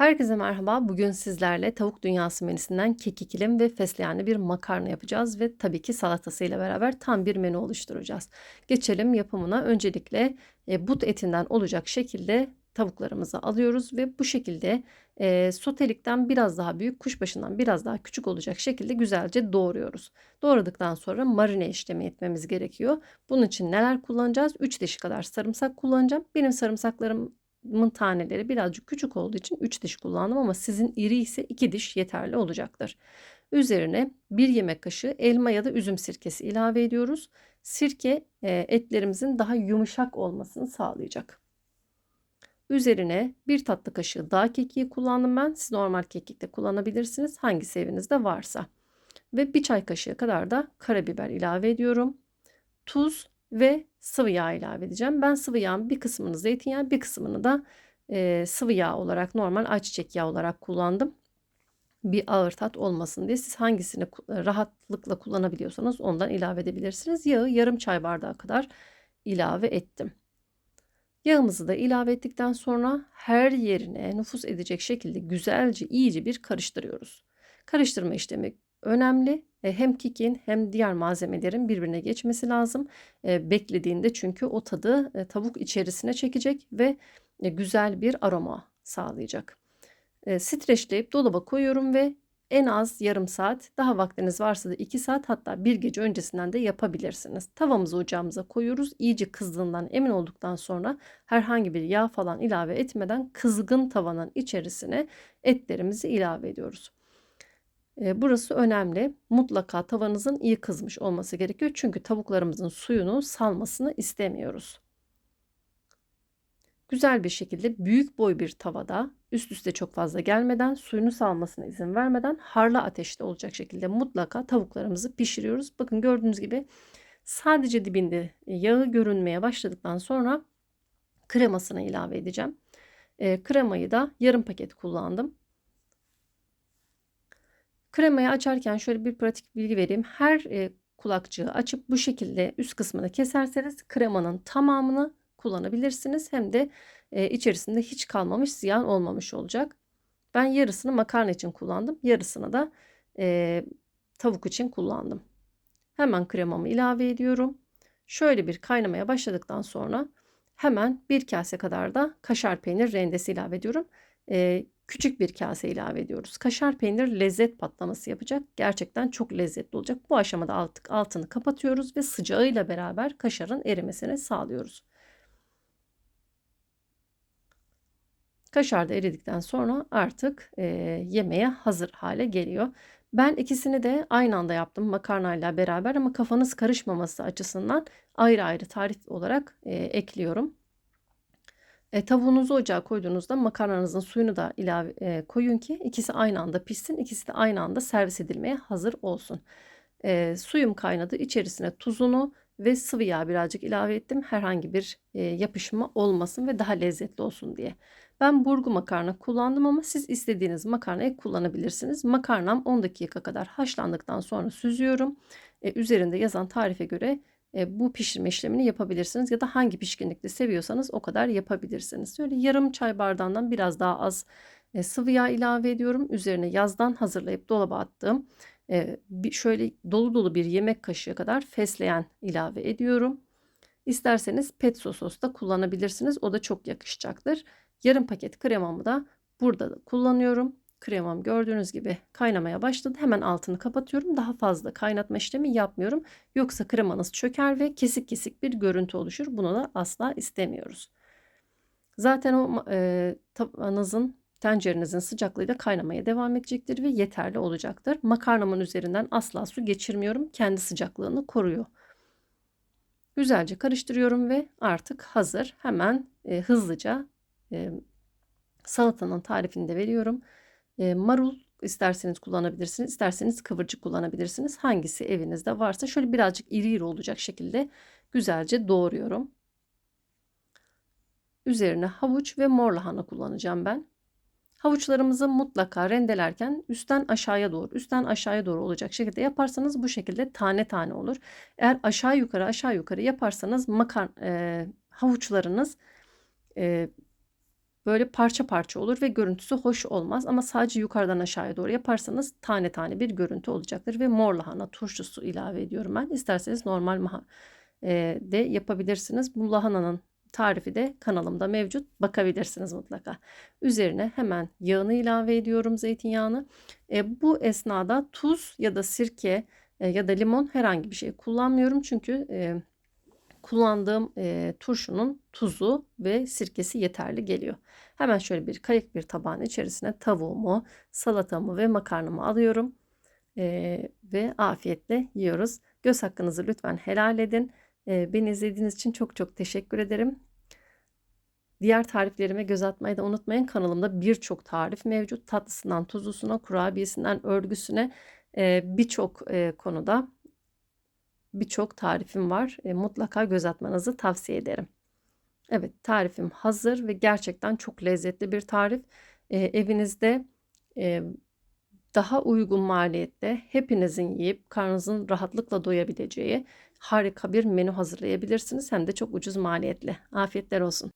Herkese merhaba. Bugün sizlerle tavuk dünyası menüsünden kekikilim ve fesleğenli bir makarna yapacağız ve tabii ki salatasıyla beraber tam bir menü oluşturacağız. Geçelim yapımına. Öncelikle e, but etinden olacak şekilde tavuklarımızı alıyoruz ve bu şekilde e, sotelikten biraz daha büyük, kuşbaşından biraz daha küçük olacak şekilde güzelce doğruyoruz. Doğradıktan sonra marine işlemi etmemiz gerekiyor. Bunun için neler kullanacağız? 3 diş kadar sarımsak kullanacağım. Benim sarımsaklarım mın taneleri birazcık küçük olduğu için 3 diş kullandım ama sizin iri ise 2 diş yeterli olacaktır. Üzerine 1 yemek kaşığı elma ya da üzüm sirkesi ilave ediyoruz. Sirke e, etlerimizin daha yumuşak olmasını sağlayacak. Üzerine bir tatlı kaşığı dağ kekiği kullandım ben. Siz normal kekik de kullanabilirsiniz. Hangisi evinizde varsa. Ve bir çay kaşığı kadar da karabiber ilave ediyorum. Tuz ve sıvı yağ ilave edeceğim. Ben sıvı yağın bir kısmını zeytinyağı bir kısmını da e, sıvı yağ olarak normal ayçiçek yağı olarak kullandım. Bir ağır tat olmasın diye siz hangisini rahatlıkla kullanabiliyorsanız ondan ilave edebilirsiniz. Yağı yarım çay bardağı kadar ilave ettim. Yağımızı da ilave ettikten sonra her yerine nüfus edecek şekilde güzelce iyice bir karıştırıyoruz. Karıştırma işlemi önemli. E, hem kekin hem diğer malzemelerin birbirine geçmesi lazım. E, beklediğinde çünkü o tadı e, tavuk içerisine çekecek ve güzel bir aroma sağlayacak. Streçleyip dolaba koyuyorum ve en az yarım saat daha vaktiniz varsa da 2 saat hatta bir gece öncesinden de yapabilirsiniz. Tavamızı ocağımıza koyuyoruz. İyice kızdığından emin olduktan sonra herhangi bir yağ falan ilave etmeden kızgın tavanın içerisine etlerimizi ilave ediyoruz. Burası önemli. Mutlaka tavanızın iyi kızmış olması gerekiyor. Çünkü tavuklarımızın suyunu salmasını istemiyoruz. Güzel bir şekilde büyük boy bir tavada üst üste çok fazla gelmeden suyunu salmasına izin vermeden harlı ateşte olacak şekilde mutlaka tavuklarımızı pişiriyoruz. Bakın gördüğünüz gibi sadece dibinde yağı görünmeye başladıktan sonra kremasını ilave edeceğim. E, kremayı da yarım paket kullandım. Kremayı açarken şöyle bir pratik bilgi vereyim. Her e, kulakçığı açıp bu şekilde üst kısmını keserseniz kremanın tamamını kullanabilirsiniz. Hem de e, içerisinde hiç kalmamış ziyan olmamış olacak. Ben yarısını makarna için kullandım. Yarısını da e, tavuk için kullandım. Hemen kremamı ilave ediyorum. Şöyle bir kaynamaya başladıktan sonra hemen bir kase kadar da kaşar peynir rendesi ilave ediyorum. E, küçük bir kase ilave ediyoruz. Kaşar peynir lezzet patlaması yapacak. Gerçekten çok lezzetli olacak. Bu aşamada artık altını kapatıyoruz ve sıcağıyla beraber kaşarın erimesini sağlıyoruz. Kaşar da eridikten sonra artık e, yemeğe hazır hale geliyor. Ben ikisini de aynı anda yaptım makarnayla beraber ama kafanız karışmaması açısından ayrı ayrı tarif olarak e, ekliyorum. E, tavuğunuzu ocağa koyduğunuzda makarnanızın suyunu da ilave e, koyun ki ikisi aynı anda pişsin. ikisi de aynı anda servis edilmeye hazır olsun. E, suyum kaynadı. İçerisine tuzunu ve sıvı yağ birazcık ilave ettim. Herhangi bir e, yapışma olmasın ve daha lezzetli olsun diye. Ben burgu makarna kullandım ama siz istediğiniz makarnayı kullanabilirsiniz. Makarnam 10 dakika kadar haşlandıktan sonra süzüyorum. E, üzerinde yazan tarife göre e, bu pişirme işlemini yapabilirsiniz ya da hangi pişkinlikte seviyorsanız o kadar yapabilirsiniz. Şöyle yarım çay bardağından biraz daha az e, sıvı yağ ilave ediyorum. Üzerine yazdan hazırlayıp dolaba attığım e, bir, şöyle dolu dolu bir yemek kaşığı kadar fesleğen ilave ediyorum. İsterseniz pesto sos da kullanabilirsiniz. O da çok yakışacaktır. Yarım paket kremamı da burada da kullanıyorum. Kremam gördüğünüz gibi kaynamaya başladı. Hemen altını kapatıyorum. Daha fazla kaynatma işlemi yapmıyorum. Yoksa kremanız çöker ve kesik kesik bir görüntü oluşur. Bunu da asla istemiyoruz. Zaten o e, tavanızın tencerenizin sıcaklığıyla kaynamaya devam edecektir ve yeterli olacaktır. Makarnamın üzerinden asla su geçirmiyorum. Kendi sıcaklığını koruyor. Güzelce karıştırıyorum ve artık hazır. Hemen e, hızlıca e, salatanın tarifini de veriyorum. Marul isterseniz kullanabilirsiniz, isterseniz kıvırcık kullanabilirsiniz. Hangisi evinizde varsa şöyle birazcık iri iri olacak şekilde güzelce doğruyorum. Üzerine havuç ve mor lahana kullanacağım ben. Havuçlarımızı mutlaka rendelerken üstten aşağıya doğru, üstten aşağıya doğru olacak şekilde yaparsanız bu şekilde tane tane olur. Eğer aşağı yukarı aşağı yukarı yaparsanız makar e, havuçlarınız e, böyle parça parça olur ve görüntüsü hoş olmaz ama sadece yukarıdan aşağıya doğru yaparsanız tane tane bir görüntü olacaktır ve mor lahana turşusu ilave ediyorum ben. İsterseniz normal maha e, de yapabilirsiniz. Bu lahananın tarifi de kanalımda mevcut. Bakabilirsiniz mutlaka. Üzerine hemen yağını ilave ediyorum zeytinyağını. E, bu esnada tuz ya da sirke e, ya da limon herhangi bir şey kullanmıyorum. Çünkü e, kullandığım e, turşunun tuzu ve sirkesi yeterli geliyor. Hemen şöyle bir kayık bir tabağın içerisine tavuğumu, salatamı ve makarnamı alıyorum. E, ve afiyetle yiyoruz. Göz hakkınızı lütfen helal edin. E, beni izlediğiniz için çok çok teşekkür ederim. Diğer tariflerime göz atmayı da unutmayın. Kanalımda birçok tarif mevcut. Tatlısından tuzlusuna, kurabiyesinden örgüsüne birçok konuda birçok tarifim var. E, mutlaka göz atmanızı tavsiye ederim. Evet tarifim hazır ve gerçekten çok lezzetli bir tarif. E, evinizde e, daha uygun maliyette hepinizin yiyip karnınızın rahatlıkla doyabileceği harika bir menü hazırlayabilirsiniz. Hem de çok ucuz maliyetli. Afiyetler olsun.